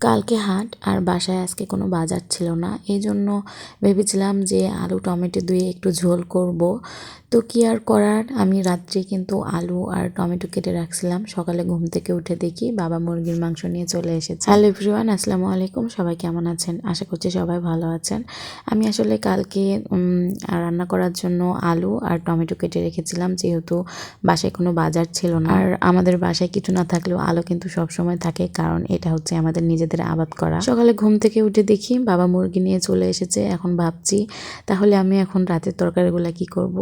কালকে হাট আর বাসায় আজকে কোনো বাজার ছিল না। এই জন্য ভেবেছিলাম যে আলু, টমেটো দিয়ে একটু ঝোল করব। তো কি আর করার? আমি রাত্রে কিন্তু আলু আর টমেটো কেটে রাখছিলাম। সকালে ঘুম থেকে উঠে দেখি বাবা মুরগির মাংস নিয়ে চলে এসেছে। হ্যালো এভরিওয়ান, আসসালামু আলাইকুম। সবাই কেমন আছেন? আশা করছি সবাই ভালো আছেন। আমি আসলে কালকে রান্না করার জন্য আলু আর টমেটো কেটে রেখেছিলাম। যেহেতু বাসায় কোনো বাজার ছিল না। আর আমাদের বাসায় কিছু না থাকলেও আলু কিন্তু সব সময় থাকে। কারণ এটা হচ্ছে আমাদের নিজেদের আবাদ করা। সকালে ঘুম থেকে উঠে দেখি বাবা মুরগি নিয়ে চলে এসেছে। এখন ভাবছি, তাহলে আমি এখন রাতের তরকারিগুলো কি করব?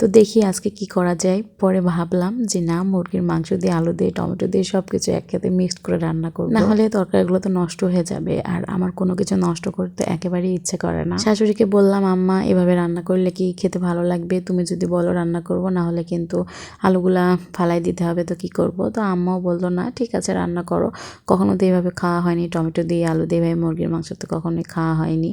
তো দেখি আজকে কি করা যায়। পরে ভাবলাম যে না, মুরগির মাংস দিয়ে আলু দিয়ে, টমেটো দিয়ে সব কিছু একসাথে মিক্সড করে রান্না করব। না হলে তরকারিগুলো তো নষ্ট হয়ে যাবে আর আমার কোনো কিছু নষ্ট করতে একেবারেই ইচ্ছে করে না। শাশুড়িকে বললাম, আম্মা, এভাবে রান্না করলে কি খেতে ভালো লাগবে? তুমি যদি বলো রান্না করব, না হলে কিন্তু আলুগুলা ফালাই দিতে হবে, তো কি করব? তো আম্মাও বলল, না, ঠিক আছে, রান্না করো। কখনো তো এইভাবে খাওয়া হয়নি টমেটো দিয়ে আলু দিয়ে ভাই মুরগির মাংস তো কখনোই খাওয়া হয়নি।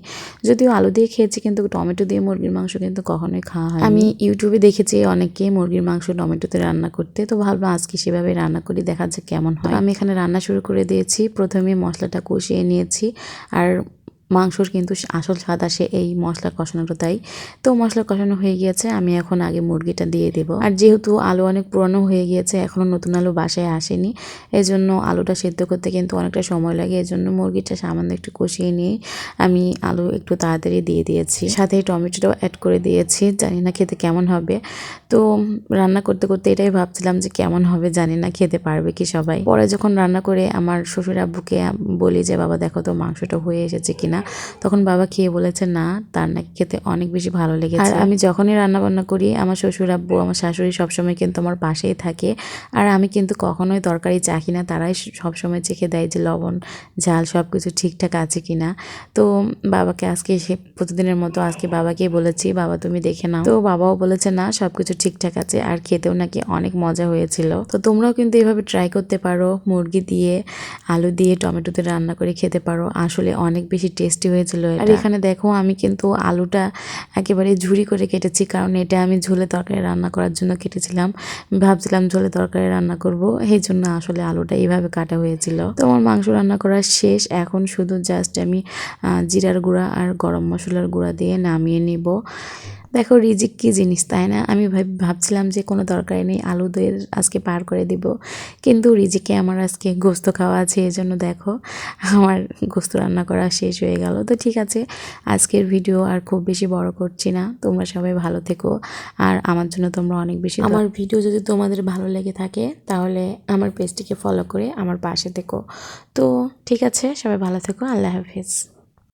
যদিও আলু দিয়ে খেয়েছি কিন্তু টমেটো দিয়ে মুরগির মাংস কিন্তু কখনোই খাওয়া হয় আমি ইউটিউবে দেখেছি অনেকে মুরগির মাংস টমেটোতে রান্না করতে তো ভাবলাম আজকে সেভাবে রান্না করি দেখা যাক কেমন হয়। আমি এখানে রান্না শুরু করে দিয়েছি। প্রথমে মশলাটা কষিয়ে নিয়েছি। আর মাংসর কিন্তু আসল স্বাদ আসে এই মশলা কষানোটা, তাই তো মশলা কষানো হয়ে গিয়েছে, আমি এখন আগে মুরগিটা দিয়ে দেব। আর যেহেতু আলু অনেক পুরনো হয়ে গিয়েছে, এখনও নতুন আলু বাসায় আসেনি এই জন্য আলুটা সেদ্ধ করতে কিন্তু অনেকটা সময় লাগে এই জন্য মুরগিটা সামান্য একটু কষিয়ে নিয়ে আমি আলু একটু তাড়াতাড়ি দিয়ে দিয়েছি। সাথে টমেটোটাও অ্যাড করে দিয়েছি, জানি না খেতে কেমন হবে। তো রান্না করতে করতে এটাই ভাবছিলাম যে কেমন হবে, জানি না খেতে পারবে কি সবাই। পরে যখন রান্না করে আমার শ্বশুর আব্বুকে বলি যে, বাবা, দেখো তো মাংসটা হয়ে এসেছে কিনা। তখন বাবা খেয়ে বলেছে, না, তার নাকি খেতে অনেক বেশি ভালো লেগেছে। আর আমি যখনই রান্না বান্না করি, আমার শ্বশুর আব্বু, আমার শাশুড়ি সবসময় কিন্তু আমার পাশেই থাকে। আর আমি কিন্তু কখনোই তরকারি চাখি না তারাই সবসময় চেখে দেয় যে লবণ, ঝাল সব কিছু ঠিকঠাক আছে কিনা। তো বাবাকে আজকে সে, প্রতিদিনের মতো আজকে বাবাকেই বলেছি, বাবা, তুমি দেখে নাও। তো বাবাও বলেছে, না সব কিছু ঠিকঠাক আছে, আর খেতেও নাকি অনেক মজা হয়েছিল। তো তোমরাও কিন্তু এভাবে ট্রাই করতে পারো, মুরগি দিয়ে, আলু দিয়ে, টমেটোতে রান্না করে খেতে পারো। আসলে অনেক বেশি টেস্টি হয়েছিল আর এখানে দেখো আমি কিন্তু আলুটা একেবারে ঝুড়ি করে কেটেছি, কারণ এটা আমি ঝোলে তরকারি রান্না করার জন্য কেটেছিলাম। ভাবছিলাম ঝোলে তরকারি রান্না করব এই জন্য আসলে আলুটা এইভাবে কাটা হয়েছিল। তো আমার মাংস রান্না করা শেষ, এখন শুধু জাস্ট আমি জিরার গুঁড়া আর গরম মশলার গুঁড়া দিয়ে নামিয়ে নিব। দেখো রিজিক কি জিনিস, তাই না? আমি ভাব- ভাবছিলাম যে কোনো তরকারি নেই আলু দিয়ে আজকে পার করে দিব। কিন্তু রিজিকে আমার আজকে গোস্ত খাওয়া আছে এই জন্য দেখো আমার গোস্ত রান্না করা শেষ হয়ে গেল। তো ঠিক আছে, আজকের ভিডিও আর খুব বেশি বড় করছি না। তোমরা সবাই ভালো থেকো, আর আমার জন্য তোমরা অনেক বেশি আমার ভিডিও যদি তোমাদের ভালো লেগে থাকে, তাহলে আমার পেজটিকে ফলো করে আমার পাশে থেকো। তো ঠিক আছে, সবাই ভালো থেকো, আল্লাহ হাফিজ।